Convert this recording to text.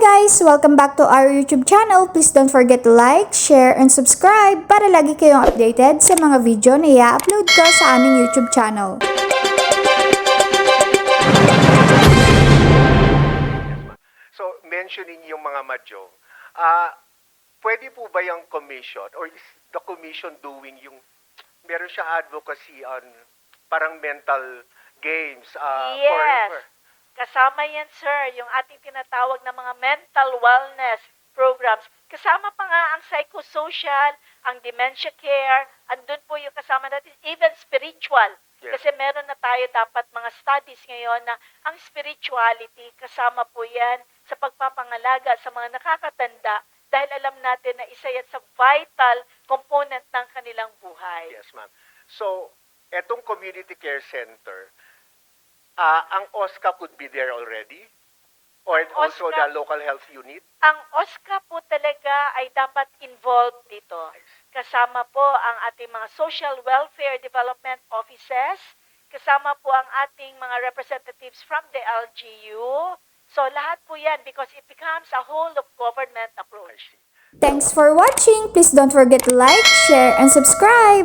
guys! Welcome back to our YouTube channel. Please don't forget to like, share, and subscribe para lagi kayong updated sa mga video na i-upload ko sa aming YouTube channel. So, mentioning yung mga madyo, ah, pwede po ba yung commission or is the commission doing yung, meron siya advocacy on parang mental games ah, for, Yes. for- Kasama yan, sir, yung ating tinatawag na mga mental wellness programs. Kasama pa nga ang psychosocial, ang dementia care, andun po yung kasama natin, even spiritual. Yes. Kasi meron na tayo dapat mga studies ngayon na ang spirituality, kasama po yan sa pagpapangalaga sa mga nakakatanda dahil alam natin na isa yan sa vital component ng kanilang buhay. Yes, ma'am. So, etong community care center, ah, ang OSCA could be there already? Or also OSCA the local health unit? ang OSCA po talaga ay dapat involved dito. Kasama po ang ating mga social welfare development offices, kasama po ang ating mga representatives from the LGU. So lahat po yan because it becomes a whole of government approach. Thanks for watching! Please don't forget to like, share, and subscribe!